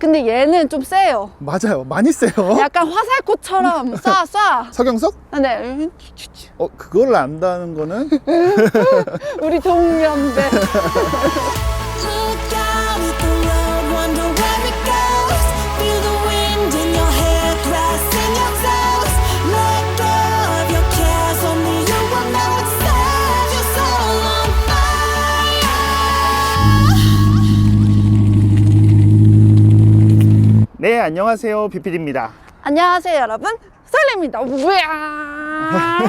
근데 얘는 좀 세요. 맞아요. 많이 세요. 약간 화살꽃처럼 쏴, 쏴. 서경석? 네, 어, 그걸 안다는 거는 우리 동년배. 네, 안녕하세요. 비필입니다. 안녕하세요, 여러분. 설레입니다. 우야.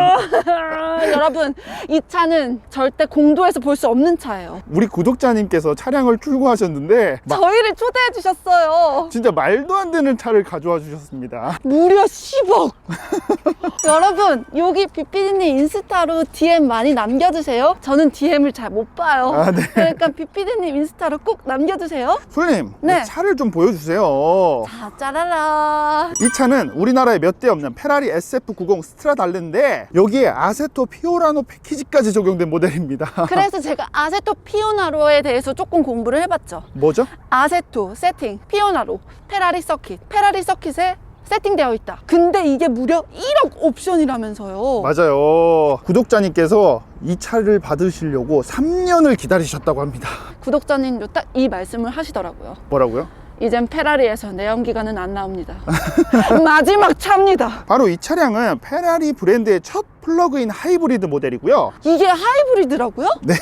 여러분, 이 차는 절대 공도에서 볼 수 없는 차예요. 우리 구독자님께서 차량을 출고하셨는데 마- 저희를 초대해 주셨어요. 진짜 말도 안 되는 차를 가져와 주셨습니다. 무려 10억! 여러분, 여기 비피디님 인스타로 DM 많이 남겨주세요. 저는 DM을 잘 못 봐요. 아, 네. 그러니까 비피디님 인스타로 꼭 남겨주세요. 손님, 네. 차를 좀 보여주세요. 자, 짜라라. 이 차는 우리나라에 몇 대 없는 페라리 SF90 스트라달레인데 여기에 아세토 피오라노 패키지까지 적용된 모델입니다. 그래서 제가 아세토 피오나로에 대해서 조금 공부를 해봤죠. 뭐죠? 아세토 세팅, 피오나로, 페라리 서킷, 페라리 서킷에 세팅되어 있다. 근데 이게 무려 1억 옵션이라면서요. 맞아요. 구독자님께서 이 차를 받으시려고 3년을 기다리셨다고 합니다. 구독자님도 딱 이 말씀을 하시더라고요. 뭐라고요? 이젠 페라리에서 내연기관은 안 나옵니다. 마지막 차입니다. 바로 이 차량은 페라리 브랜드의 첫 플러그인 하이브리드 모델이고요. 이게 하이브리드라고요? 네.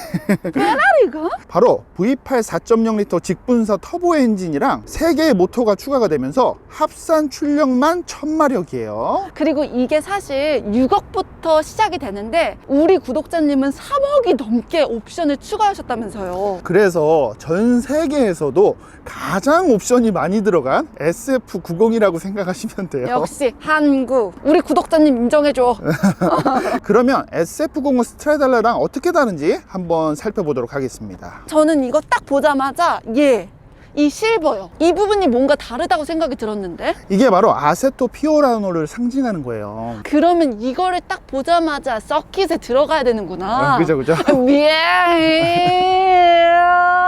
페라리가? 바로 V8 4.0L 직분사 터보 엔진이랑 3개의 모터가 추가가 되면서 합산 출력만 1000마력이에요. 그리고 이게 사실 6억부터 시작이 되는데 우리 구독자님은 3억이 넘게 옵션을 추가하셨다면서요. 그래서 전 세계에서도 가장 옵션이 많이 들어간 SF90이라고 생각하시면 돼요. 역시 한국 우리 구독자님 인정해줘. 그러면 SF90 스트라달라랑 어떻게 다른지 한번 살펴보도록 하겠습니다. 저는 이거 딱 보자마자 얘. 이 실버요. 이 부분이 뭔가 다르다고 생각이 들었는데? 이게 바로 아세토 피오라노를 상징하는 거예요. 그러면 이거를 딱 보자마자 서킷에 들어가야 되는구나. 아, 그죠, 그죠. 미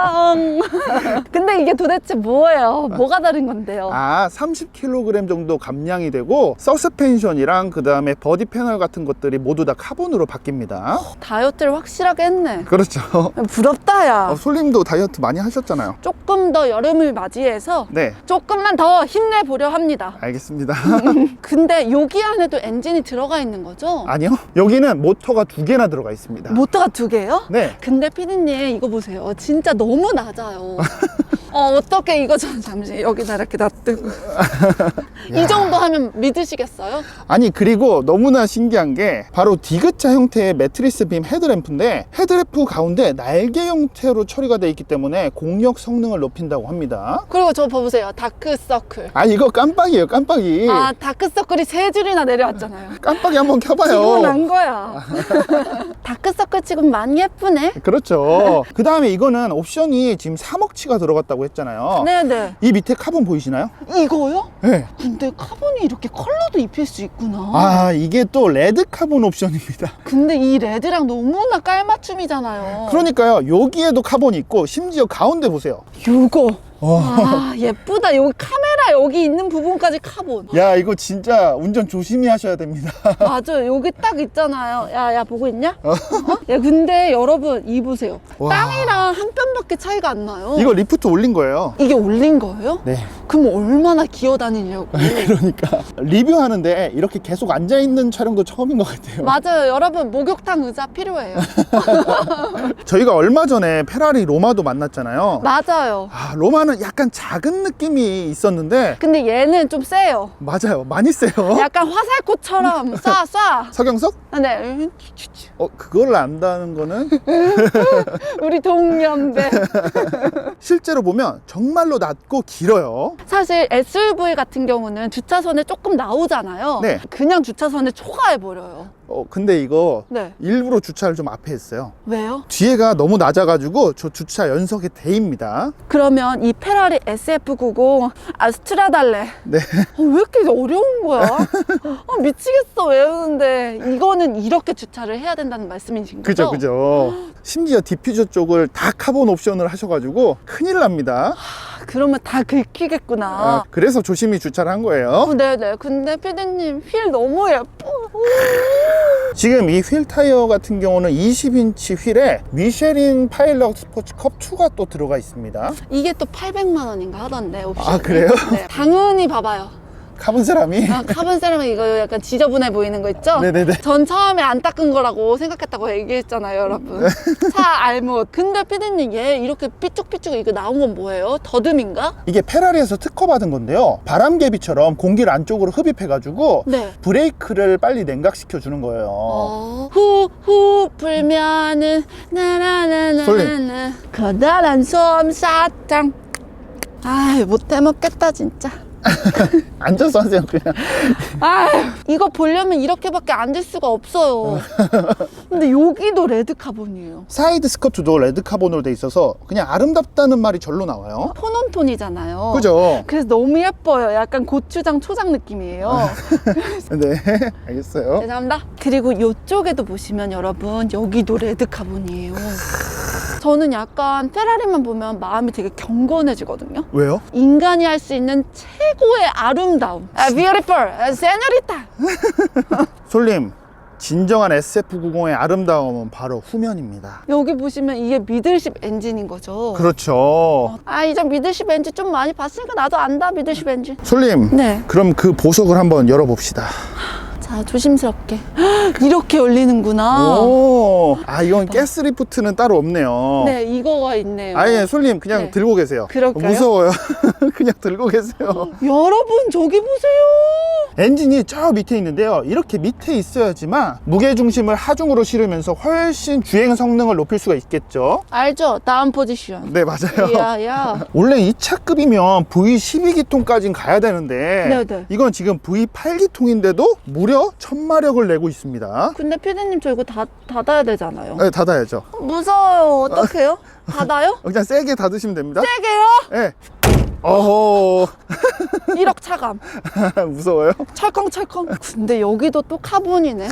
안. 근데 이게 도대체 뭐예요? 뭐가 다른 건데요? 아, 30kg 정도 감량이 되고 서스펜션이랑 그 다음에 버디 패널 같은 것들이 모두 다 카본으로 바뀝니다. 다이어트를 확실하게 했네. 그렇죠. 부럽다, 야. 어, 솔님도 다이어트 많이 하셨잖아요. 조금 더 여름을 맞이해서 네, 조금만 더 힘내보려 합니다. 알겠습니다. 근데 여기 안에도 엔진이 들어가 있는 거죠? 아니요, 여기는 모터가 두 개나 들어가 있습니다. 모터가 두 개요? 네, 근데 피디님 이거 보세요. 진짜 너무 낮아요. 어, 어떻게 이거 전 잠시 여기다 이렇게 놔두고. 이 정도 하면 믿으시겠어요? 아니 그리고 너무나 신기한 게 바로 디귿자 형태의 매트리스 빔 헤드램프인데 헤드램프 가운데 날개 형태로 처리가 되어 있기 때문에 공력 성능을 높인다고 합니다. 그리고 저 봐보세요. 다크서클. 아 이거 깜빡이에요 깜빡이 아, 다크서클이 세 줄이나 내려왔잖아요. 깜빡이 한번 지금 켜봐요 난 거야. 다크서클 지금 많이 예쁘네. 그렇죠 그 다음에 이거는 옵션 이 지금 3억치가 들어갔다고 했잖아요 네네. 이 밑에 카본 보이시나요? 이거요? 네. 근데 카본이 이렇게 컬러도 입힐 수 있구나. 아 이게 또 레드 카본 옵션입니다 근데 이 레드랑 너무나 깔맞춤이잖아요. 그러니까요 여기에도 카본이 있고 심지어 가운데 보세요 요거. 어. 아, 예쁘다. 여기 카메라 여기 있는 부분까지 카본. 야 이거 진짜 운전 조심히 하셔야 됩니다 맞아요. 여기 딱 있잖아요. 야, 야, 보고 있냐? 어? 야, 근데 여러분, 이 보세요. 와. 땅이랑 한 뼘밖에 차이가 안 나요. 이거 리프트 올린 거예요 이게 올린 거예요? 네 그럼 얼마나 기어 다니려고. 그러니까 리뷰하는데 이렇게 계속 앉아 있는 촬영도 처음인 것 같아요. 맞아요. 여러분, 목욕탕 의자 필요해요. 저희가 얼마 전에 페라리 로마도 만났잖아요. 맞아요. 아, 로마는 약간 작은 느낌이 있었는데 근데 얘는 좀 세요. 맞아요, 많이 세요. 약간 화살꽃처럼 쏴, 쏴. 서경석? 네. 어, 그걸 안다는 거는 우리 동년배. 실제로 보면 정말로 낮고 길어요. 사실 SUV 같은 경우는 주차선에 조금 나오잖아요. 네. 그냥 주차선에 초과해 버려요. 어, 근데 이거 네. 일부러 주차를 좀 앞에 했어요. 왜요? 뒤에가 너무 낮아가지고 저 주차 연석에 대입니다. 그러면 이 페라리 SF90 아스트라달레 네. 어, 왜 이렇게 어려운 거야? 아, 미치겠어 외우는데 이거는 이렇게 주차를 해야 된다는 말씀이신 그죠, 거죠? 그죠. 심지어 디퓨저 쪽을 다 카본 옵션을 하셔가지고 큰일 납니다. 그러면 다 긁히겠구나. 아, 그래서 조심히 주차를 한 거예요. 어, 네네. 근데 피디님 휠 너무 예뻐. 지금 이 휠 타이어 같은 경우는 20인치 휠에 미쉐린 파일럿 스포츠 컵 2가 또 들어가 있습니다. 이게 또 800만 원인가 하던데 옵션. 아, 그래요? 네. 당연히 봐봐요. 카본 세라미. 아, 카본 세라믹 이거 약간 지저분해 보이는 거 있죠? 네네네. 전 처음에 안 닦은 거라고 생각했다고 얘기했잖아요, 여러분. 차 알못. 근데 피디님 얘 이렇게 삐쭉삐쭉 이거 나온 건 뭐예요? 더듬인가? 이게 페라리에서 특허 받은 건데요. 바람개비처럼 공기를 안쪽으로 흡입해가지고 네. 브레이크를 빨리 냉각시켜 주는 거예요. 어, 후후 불면은 나나나나나 솔님. 커다란 솜사탕 아이 못해 먹겠다 진짜 앉아서 하세요, 그냥. 아유 이거 보려면 이렇게밖에 앉을 수가 없어요 근데 여기도 레드 카본이에요 사이드 스커트도 레드 카본으로 돼 있어서 그냥 아름답다는 말이 절로 나와요. 폰온톤이잖아요 그죠? 그래서 너무 예뻐요 약간 고추장 초장 느낌이에요 네, 알겠어요. 죄송합니다. 그리고 이쪽에도 보시면 여러분 여기도 레드 카본이에요. 저는 약간 페라리만 보면 마음이 되게 경건해지거든요. 왜요? 인간이 할 수 있는 최 고의 아름다움. 아, beautiful, 아, señorita. 솔님, 진정한 SF90의 아름다움은 바로 후면입니다. 여기 보시면 이게 미들십 엔진인 거죠. 그렇죠. 아, 이제 미들십 엔진 좀 많이 봤으니까 나도 안다, 미들십 엔진. 솔님, 네. 그럼 그 보석을 한번 열어봅시다. 자, 조심스럽게. 이렇게 열리는구나. 오, 아 이건 가스 리프트는 따로 없네요. 네, 이거가 있네요. 아예 솔님 그냥 네. 들고 계세요. 그럴까요? 무서워요. 그냥 들고 계세요. 여러분, 저기 보세요. 엔진이 저 밑에 있는데요. 이렇게 밑에 있어야지만 무게 중심을 하중으로 실으면서 훨씬 주행 성능을 높일 수가 있겠죠. 알죠? 다음 포지션. 네 맞아요. 야 야. 원래 이 차급이면 V12기통까지는 가야 되는데 네 네. 이건 지금 V8기통인데도 무려 1000마력을 내고 있습니다. 근데 피디님 저 이거 다 닫아야 되잖아요. 네, 닫아야죠. 무서워요. 어떡해요? 닫아요? 그냥 세게 닫으시면 됩니다. 세게요? 네. 어허 1억 차감. 무서워요? 철컹철컹. 근데 여기도 또 카본이네.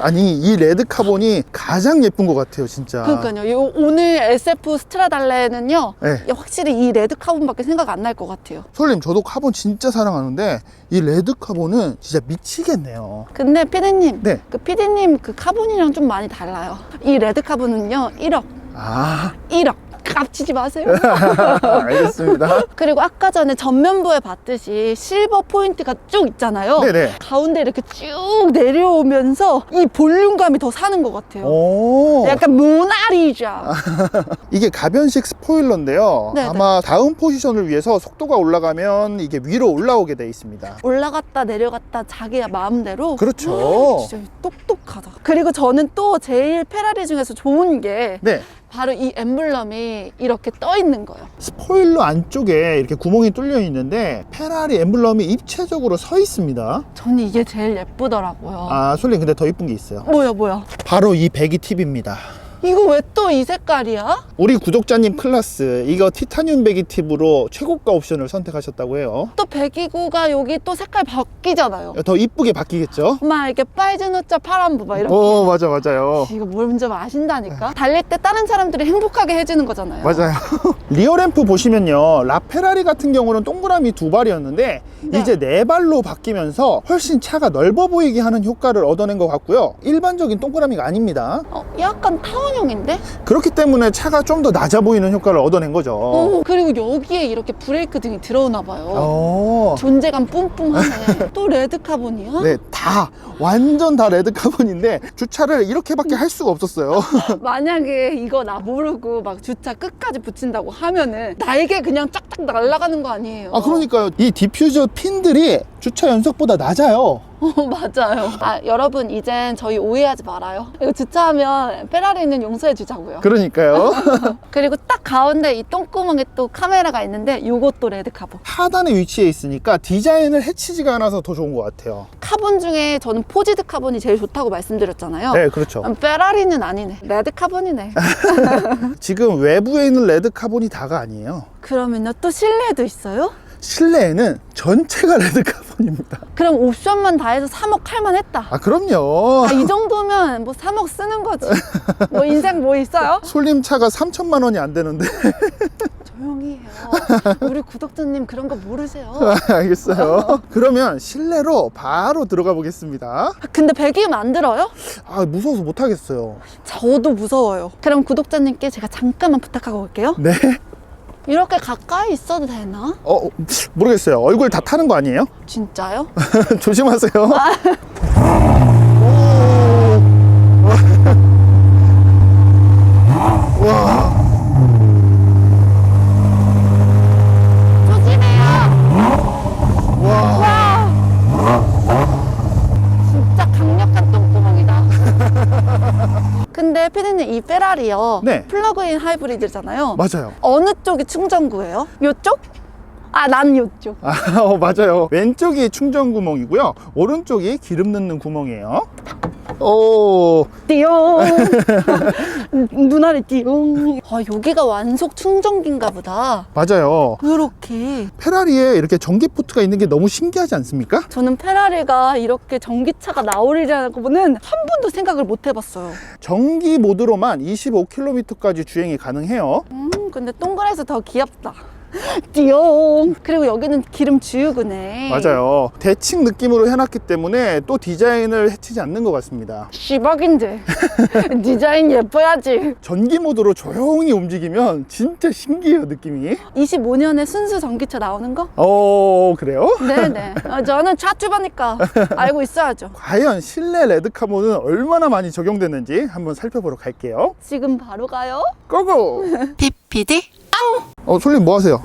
아니 이 레드 카본이 가장 예쁜 것 같아요 진짜. 그러니까요. 요 오늘 SF 스트라달레는요. 네. 확실히 이 레드 카본밖에 생각 안 날 것 같아요. 솔님 저도 카본 진짜 사랑하는데 이 레드 카본은 진짜 미치겠네요. 근데 피디님. 네. 그 피디님 그 카본이랑 좀 많이 달라요. 이 레드 카본은요. 1억. 아 1억. 깝치지 마세요. 알겠습니다. 그리고 아까 전에 전면부에 봤듯이 실버 포인트가 쭉 있잖아요. 네네. 가운데 이렇게 쭉 내려오면서 이 볼륨감이 더 사는 것 같아요. 오 약간 모나리자. 이게 가변식 스포일러인데요. 네네. 아마 다음 포지션을 위해서 속도가 올라가면 이게 위로 올라오게 돼 있습니다. 올라갔다 내려갔다 자기 마음대로. 그렇죠. 진짜 똑똑하다. 그리고 저는 또 제일 페라리 중에서 좋은 게 네. 바로 이 엠블럼이 이렇게 떠 있는 거예요. 스포일러 안쪽에 이렇게 구멍이 뚫려 있는데 페라리 엠블럼이 입체적으로 서 있습니다. 저는 이게 제일 예쁘더라고요. 아, 솔님 근데 더 이쁜 게 있어요. 뭐야 뭐야. 바로 이 배기 팁입니다. 이거 왜 또 이 색깔이야? 우리 구독자님 클라스 이거 티타늄 배기 팁으로 최고가 옵션을 선택하셨다고 해요. 또 배기구가 여기 또 색깔 바뀌잖아요. 더 이쁘게 바뀌겠죠? 막 이렇게 빨주노자 파란부 막 이렇게. 어, 맞아, 맞아요. 이거 뭘 먼저 아신다니까? 달릴 때 다른 사람들이 행복하게 해주는 거잖아요. 맞아요. 리어램프 보시면요. 라페라리 같은 경우는 동그라미 두 발이었는데 네. 이제 네 발로 바뀌면서 훨씬 차가 넓어 보이게 하는 효과를 얻어낸 것 같고요. 일반적인 동그라미가 아닙니다. 어, 약간 타원 형인데? 그렇기 때문에 차가 좀 더 낮아 보이는 효과를 얻어낸 거죠. 오, 그리고 여기에 이렇게 브레이크 등이 들어오나 봐요. 어. 존재감 뿜뿜하네. 또 레드 카본이야? 네, 다 완전 다 레드 카본인데 주차를 이렇게밖에 할 수가 없었어요. 만약에 이거 나 모르고 막 주차 끝까지 붙인다고 하면은 날개 그냥 짝짝 날아가는 거 아니에요? 아, 그러니까요. 이 디퓨저 핀들이 주차 연석보다 낮아요. 어, 맞아요. 아, 여러분, 이젠 저희 오해하지 말아요. 이거 주차하면 페라리는 용서해 주자고요. 그러니까요. 그리고 딱 가운데 이 똥구멍에 또 카메라가 있는데 요것도 레드 카본. 하단에 위치해 있으니까 디자인을 해치지가 않아서 더 좋은 것 같아요. 카본 중에 저는 포지드 카본이 제일 좋다고 말씀드렸잖아요. 네, 그렇죠. 음, 페라리는 아니네. 레드 카본이네. 지금 외부에 있는 레드 카본이 다가 아니에요. 그러면요, 또 실내도 있어요? 실내에는 전체가 레드 카본 입니다. 그럼 옵션만 다 해서 3억 할만 했다. 아, 그럼요. 아, 이 정도면 뭐 3억 쓰는 거지. 뭐 인생 뭐 있어요? 솔림차가 3천만 원이 안 되는데. 똥구멍이에요. 우리 구독자님 그런 거 모르세요. 알겠어요. 그러면 실내로 바로 들어가 보겠습니다. 근데 배기음 안 들어요? 아, 무서워서 못 하겠어요. 저도 무서워요. 그럼 구독자님께 제가 잠깐만 부탁하고 올게요. 네. 이렇게 가까이 있어도 되나? 어, 모르겠어요. 얼굴 다 타는 거 아니에요? 진짜요? 조심하세요. 오. 와. 조심해요! 와. 진짜 강력한 똥구멍이다. 근데 피디님 이 페라리요. 네. 플러그인 하이브리드잖아요. 맞아요. 어느 쪽이 충전구예요? 요쪽? 아, 난 요쪽. 아, 어, 맞아요. 왼쪽이 충전 구멍이고요. 오른쪽이 기름 넣는 구멍이에요. 오. 띠용. 눈알이 띠용. 아, 여기가 완속 충전기인가 보다. 맞아요. 그렇게. 페라리에 이렇게 전기 포트가 있는 게 너무 신기하지 않습니까? 저는 페라리가 이렇게 전기차가 나오리라는 거는 한 번도 생각을 못 해봤어요. 전기 모드로만 25km까지 주행이 가능해요. 음, 근데 동그래서 더 귀엽다. 띠용. 그리고 여기는 기름 주유구네. 맞아요. 대칭 느낌으로 해놨기 때문에 또 디자인을 해치지 않는 것 같습니다. 시박인데. 디자인 예뻐야지. 전기 모드로 조용히 움직이면 진짜 신기해요, 느낌이. 25년에 순수 전기차 나오는 거? 어, 그래요? 네네. 아, 저는 차주바니까 알고 있어야죠. 과연 실내 레드카본은 얼마나 많이 적용됐는지 한번 살펴보러 갈게요. 지금 바로 가요. 고고! PPD? 어, 솔님 뭐 하세요?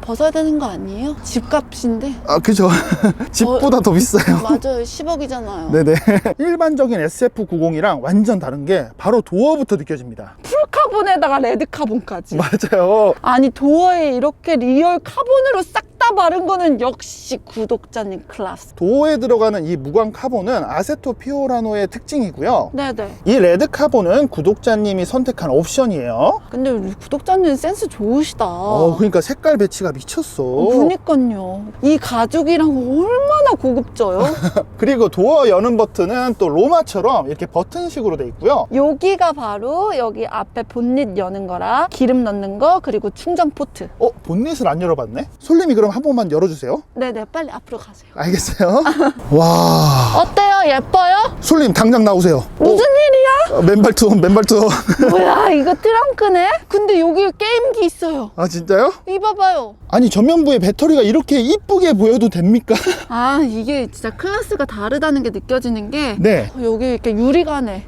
벗어야 되는 거 아니에요? 집값인데. 아, 그죠. 집보다 더 비싸요. 맞아요. 10억이잖아요. 네네. 일반적인 SF90이랑 완전 다른 게 바로 도어부터 느껴집니다. 풀카본에다가 레드카본까지. 맞아요. 아니 도어에 이렇게 리얼 카본으로 싹 다 바른 거는 역시 구독자님 클래스. 도어에 들어가는 이 무광 카본은 아세토 피오라노의 특징이고요. 네네. 이 레드 카본은 구독자님이 선택한 옵션이에요. 근데 우리 구독자님 센스 좋으시다. 어, 그러니까 색깔 배치가 미쳤어. 그니까요. 이 가죽이랑 얼마나 고급져요? 그리고 도어 여는 버튼은 또 로마처럼 이렇게 버튼식으로 돼 있고요. 여기가 바로 여기 앞에 본닛 여는 거랑 기름 넣는 거 그리고 충전 포트. 어, 본닛을 안 열어봤네? 솔님이 그럼 한 번만 열어주세요. 네네 빨리 앞으로 가세요. 알겠어요? 와. 어때요? 예뻐요? 솔님 당장 나오세요. 무슨 일이야? 어, 맨발 투어, 맨발 투어. 뭐야 이거 트렁크네? 근데 여기 게임기 있어요. 아, 진짜요? 이 봐봐요. 아니, 전면부에 배터리가 이렇게 이쁘게 보여도 됩니까? 아 이게 진짜 클래스가 다르다는 게 느껴지는 게 네. 어, 여기 이렇게 유리관에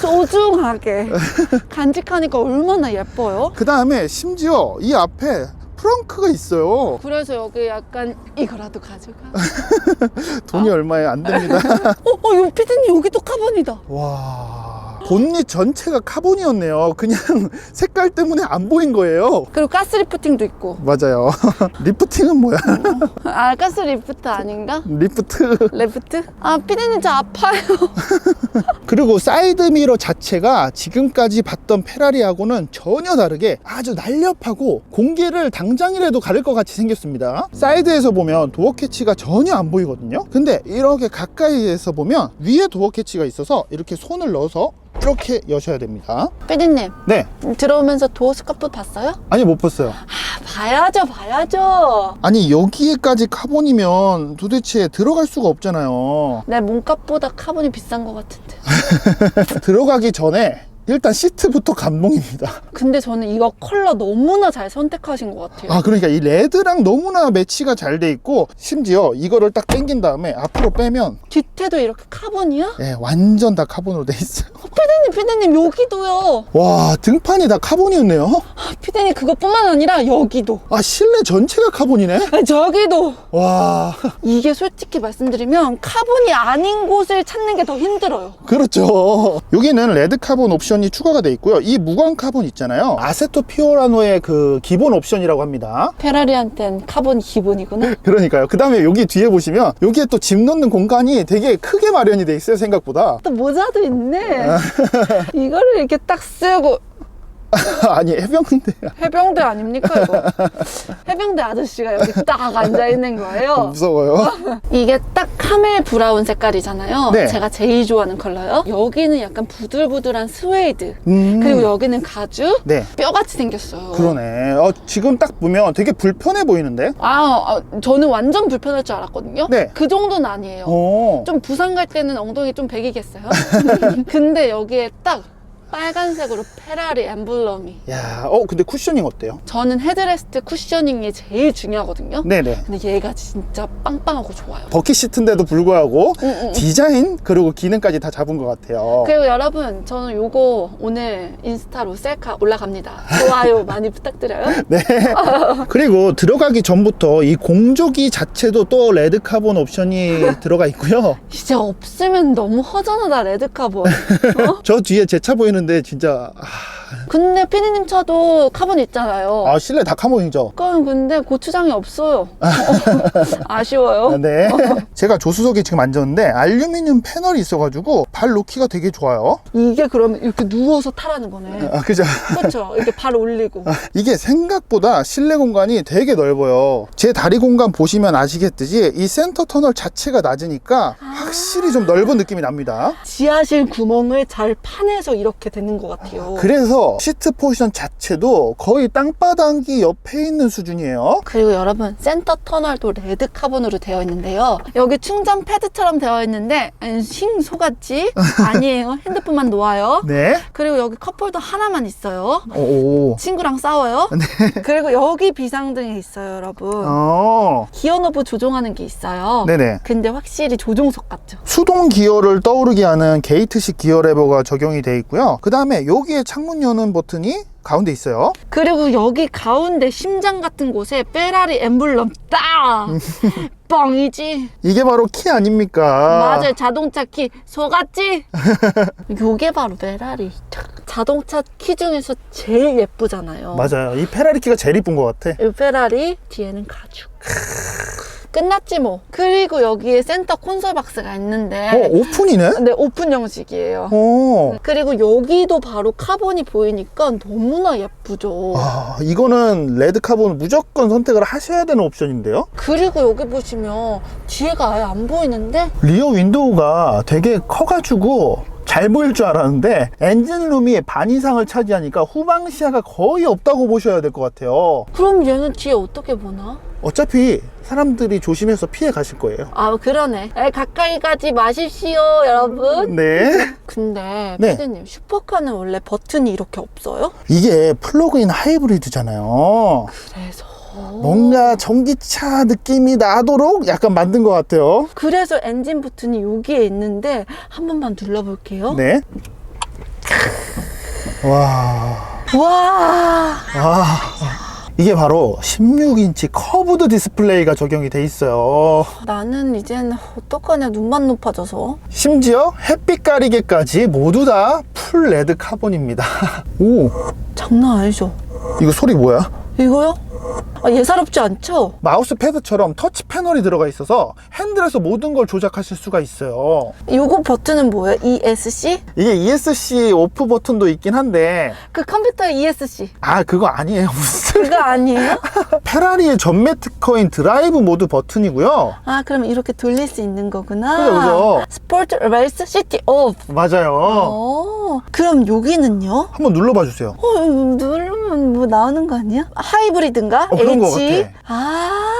소중하게 간직하니까 얼마나 예뻐요? 그 다음에 심지어 이 앞에 프렁크가 있어요. 그래서 여기 약간 이거라도 가져가. 돈이 얼마에 안 됩니다. 어, 어, 요 피디님 여기도 카본이다. 와. 본닛 전체가 카본이었네요. 그냥 색깔 때문에 안 보인 거예요. 그리고 가스 리프팅도 있고. 맞아요. 리프팅은 뭐야? 아 가스 리프트 아닌가? 리프트. 레프트? 아 피디님 저 아파요. 그리고 사이드 미러 자체가 지금까지 봤던 페라리하고는 전혀 다르게 아주 날렵하고 공기를 당장이라도 가릴 것 같이 생겼습니다. 사이드에서 보면 도어 캐치가 전혀 안 보이거든요. 근데 이렇게 가까이에서 보면 위에 도어 캐치가 있어서 이렇게 손을 넣어서 이렇게 여셔야 됩니다. 피디님 네. 들어오면서 도어 스카프 봤어요? 아니 못 봤어요. 아, 봐야죠 봐야죠. 아니 여기에까지 카본이면 도대체 들어갈 수가 없잖아요. 내 몸값보다 카본이 비싼 것 같은데. 들어가기 전에 일단 시트부터 감동입니다. 근데 저는 이거 컬러 너무나 잘 선택하신 것 같아요. 아 그러니까 이 레드랑 너무나 매치가 잘 돼 있고 심지어 이거를 딱 당긴 다음에 앞으로 빼면 뒤태도 이렇게 카본이야? 예, 완전 다 카본으로 돼 있어요. 어, 피디님 피디님 여기도요. 와 등판이 다 카본이었네요. 아, 피디님 그것뿐만 아니라 여기도. 아 실내 전체가 카본이네. 아, 저기도. 와 이게 솔직히 말씀드리면 카본이 아닌 곳을 찾는 게 더 힘들어요. 그렇죠. 여기는 레드 카본 옵션 이 추가가 돼 있고요. 이 무광 카본 있잖아요. 아세토 피오라노의 그 기본 옵션이라고 합니다. 페라리한텐 카본이 기본이구나. 그러니까요. 그 다음에 여기 뒤에 보시면 여기에 또 짐 넣는 공간이 되게 크게 마련이 돼 있어요. 생각보다. 또 모자도 있네. 이거를 이렇게 딱 쓰고 아니 해병대 해병대 아닙니까 이거? 해병대 아저씨가 여기 딱 앉아 있는 거예요. 무서워요. 이게 딱 카멜 브라운 색깔이잖아요. 네. 제가 제일 좋아하는 컬러요. 여기는 약간 부들부들한 스웨이드. 음. 그리고 여기는 가죽. 네. 뼈같이 생겼어요. 그러네. 어, 지금 딱 보면 되게 불편해 보이는데? 아, 아, 저는 완전 불편할 줄 알았거든요. 네. 그 정도는 아니에요. 어. 좀 부산 갈 때는 엉덩이 좀 베기겠어요. 근데 여기에 딱 빨간색으로 페라리 엠블럼이. 야, 어, 근데 쿠셔닝 어때요? 저는 헤드레스트 쿠셔닝이 제일 중요하거든요. 네네. 근데 얘가 진짜 빵빵하고 좋아요. 버킷 시트인데도 불구하고 응, 응. 디자인 그리고 기능까지 다 잡은 것 같아요. 그리고 여러분 저는 요거 오늘 인스타로 셀카 올라갑니다. 좋아요 많이 부탁드려요. 네. 그리고 들어가기 전부터 이 공조기 자체도 또 레드 카본 옵션이 들어가 있고요. 이제 없으면 너무 허전하다 레드카본. 어? 저 뒤에 제 차 보이는 데 진짜 아, 근데 피디님 차도 카본 있잖아요. 아 실내 다 카본이죠. 그건 근데 고추장이 없어요. 어, 아쉬워요. 네. 제가 조수석에 지금 앉았는데 알루미늄 패널이 있어가지고 발 놓기가 되게 좋아요. 이게 그러면 이렇게 누워서 타라는 거네. 아, 그죠? 그렇죠. 이렇게 발 올리고. 이게 생각보다 실내 공간이 되게 넓어요. 제 다리 공간 보시면 아시겠듯이 이 센터 터널 자체가 낮으니까 확실히 좀 넓은 느낌이 납니다. 지하실 구멍을 잘 파내서 이렇게 되는 것 같아요. 그래서 시트 포지션 자체도 거의 땅바닥이 옆에 있는 수준이에요. 그리고 여러분 센터 터널도 레드 카본으로 되어 있는데요. 여기 충전 패드처럼 되어 있는데 음, 싱 속았지? 아니에요. 핸드폰만 놓아요. 네. 그리고 여기 컵홀더 하나만 있어요. 오. 친구랑 싸워요. 그리고 여기 비상등이 있어요, 여러분. 어. 기어 노브 조종하는 게 있어요. 네네. 근데 확실히 조종석 같죠? 수동 기어를 떠오르게 하는 게이트식 기어 레버가 적용이 되어 있고요. 그 다음에 여기에 창문 여는 버튼이 가운데 있어요. 그리고 여기 가운데 심장 같은 곳에 페라리 엠블럼 딱! 뻥이지? 이게 바로 키 아닙니까? 맞아요. 자동차 키 속았지? 요게 바로 페라리. 자동차 키 중에서 제일 예쁘잖아요. 맞아요. 이 페라리 키가 제일 이쁜 것 같아. 이 페라리 뒤에는 가죽. 끝났지 뭐. 그리고 여기에 센터 콘솔 박스가 있는데 어, 오픈이네? 네, 오픈 형식이에요. 어. 그리고 여기도 바로 카본이 보이니까 너무나 예쁘죠. 아, 이거는 레드 카본 무조건 선택을 하셔야 되는 옵션인데요. 그리고 여기 보시면 뒤에가 아예 안 보이는데 리어 윈도우가 되게 커가지고 잘 보일 줄 알았는데 엔진룸이 반 이상을 차지하니까 후방 시야가 거의 없다고 보셔야 될 것 같아요. 그럼 얘는 뒤에 어떻게 보나? 어차피 사람들이 조심해서 피해 가실 거예요. 아 그러네. 에, 가까이 가지 마십시오, 여러분. 네. 근데 네. 피디님 슈퍼카는 원래 버튼이 이렇게 없어요? 이게 플러그인 하이브리드잖아요. 그래서 뭔가 전기차 느낌이 나도록 약간 만든 것 같아요. 그래서 엔진 버튼이 여기에 있는데 한 번만 눌러볼게요. 네. 와. 와 와. 이게 바로 16인치 커브드 디스플레이가 적용이 돼 있어요. 나는 이젠 어떡하냐 눈만 높아져서 심지어 햇빛 가리개까지 모두 다 풀 레드 카본입니다. 오, 장난 아니죠? 이거 소리 뭐야? 이거요? 아, 예사롭지 않죠? 마우스 패드처럼 터치 패널이 들어가 있어서 핸들에서 모든 걸 조작하실 수가 있어요. 요거 버튼은 뭐예요? ESC? 이게 ESC 오프 버튼도 있긴 한데, 그 컴퓨터 ESC 아, 그거 아니에요. 무슨. 그거 아니에요? 페라리의 전매 특허인 드라이브 모드 버튼이고요. 아 그럼 이렇게 돌릴 수 있는 거구나 그죠, 그죠. 스포츠 레이스 시티 오프 맞아요. 어 그럼 여기는요? 한번 눌러봐 주세요. 어 누르면 뭐 나오는 거 아니야? 하이브리드인가? 어, 그런 거 H? 같아. 아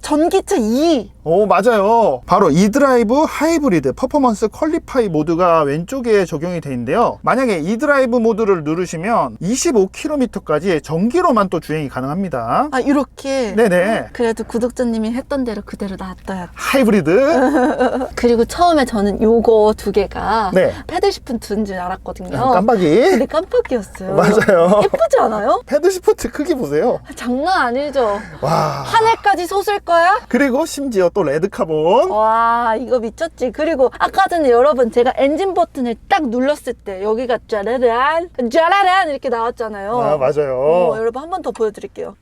전기차 E 오, 맞아요. 바로 이드라이브 하이브리드 퍼포먼스 퀄리파이 모드가 왼쪽에 적용이 돼 있는데요. 만약에 이드라이브 모드를 누르시면 25km까지 전기로만 또 주행이 가능합니다. 아 이렇게 네네. 그래도 구독자님이 했던 대로 그대로 놔둬야 돼 하이브리드. 그리고 처음에 저는 요거 두 개가 네. 패들 시프트인 줄 알았거든요 깜빡이. 근데 깜빡이었어요 맞아요. 예쁘지 않아요? 패드 시프트 크기 보세요. 장난 아니죠 와. 하늘까지 솟을 거야? 그리고 심지어 또 레드 카본. 와 이거 미쳤지 그리고 아까 전에 여러분 제가 엔진 버튼을 딱 눌렀을 때 여기가 짜라란 짜라란 이렇게 나왔잖아요 아, 맞아요. 어, 여러분 한 번 더 보여드릴게요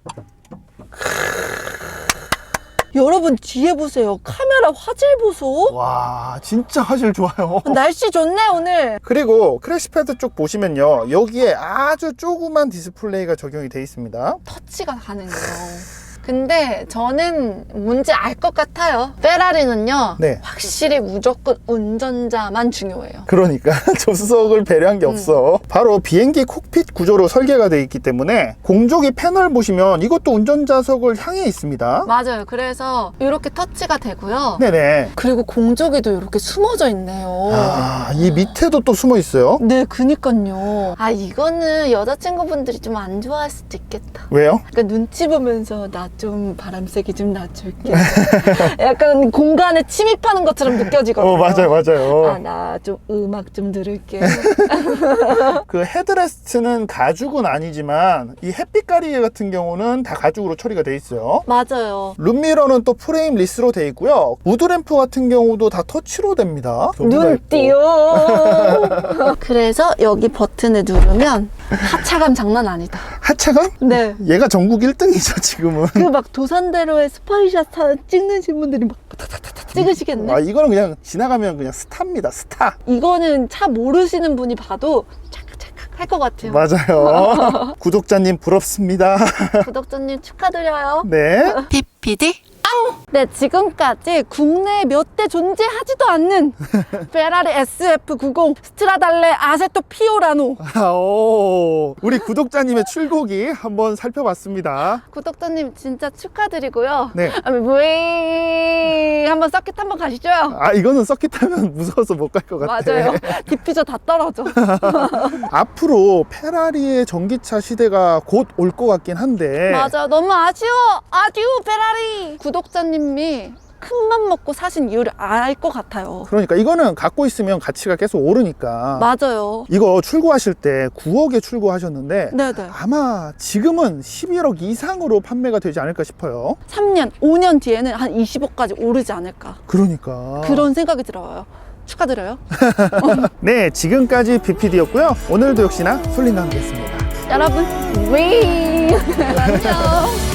여러분 뒤에 보세요. 카메라 화질 보소. 와 진짜 화질 좋아요. 날씨 좋네 오늘. 그리고 크래시패드 쪽 보시면요 여기에 아주 조그만 디스플레이가 적용이 돼 있습니다 터치가 가능해요. 근데 저는 뭔지 알 것 같아요. 페라리는요. 네. 확실히 무조건 운전자만 중요해요. 그러니까 조수석을 배려한 게 없어 바로 비행기 콕핏 구조로 설계가 되어 있기 때문에 공조기 패널 보시면 이것도 운전자석을 향해 있습니다 맞아요. 그래서 이렇게 터치가 되고요. 네네 그리고 공조기도 이렇게 숨어져 있네요. 아 이 밑에도 또 숨어 있어요 네, 그니까요. 아, 이거는 여자친구분들이 좀 안 좋아할 수도 있겠다. 왜요? 약간 눈치 보면서 나좀 바람 세게 좀 놔줄게. 약간 공간에 침입하는 것처럼 느껴지거든요. 어 맞아요 맞아요 아, 나 좀 음악 좀 들을게. 그 헤드레스트는 가죽은 아니지만 이 햇빛 가리개 같은 경우는 다 가죽으로 처리가 돼 있어요 맞아요. 룸미러는 또 프레임 리스로 돼 있고요 무드램프 같은 경우도 다 터치로 됩니다 여기가 눈 있고. 띄어. 그래서 여기 버튼을 누르면 하차감 장난 아니다. 하차감? 네. 얘가 전국 1등이죠 지금은 그 막 도산대로에 스파이샷 사- 찍는 분들이 막 찍으시겠네. 아 이거는 그냥 지나가면 그냥 스타입니다 스타 이거는 차 모르시는 분이 봐도 찰칵찰칵 할것 같아요. 맞아요 구독자님 부럽습니다 구독자님 축하드려요. 네 PPD 네, 지금까지 국내에 몇 대 존재하지도 않는 페라리 SF90 스트라달레 아세토 피오라노 아, 오, 우리 구독자님의 출고기 한번 살펴봤습니다 구독자님 진짜 축하드리고요. 네. 아, 왜 한번 서킷 한번 가시죠. 아 이거는 서킷 타면 무서워서 못 갈 것 같아 맞아요. 디퓨저 다 떨어져. 앞으로 페라리의 전기차 시대가 곧 올 것 같긴 한데 맞아. 너무 아쉬워. 아쉬워, 페라리. 구독 자님이 큰 맘 먹고 사신 이유를 알 것 같아요. 그러니까 이거는 갖고 있으면 가치가 계속 오르니까 맞아요. 이거 출고하실 때 9억에 출고하셨는데 네네. 아마 지금은 11억 이상으로 판매가 되지 않을까 싶어요 3년, 5년 뒤에는 한 20억까지 오르지 않을까. 그러니까 그런 생각이 들어요. 축하드려요. 네 지금까지 BPD였고요 오늘도 역시나 솔린과 함께했습니다 여러분, 위! 안녕.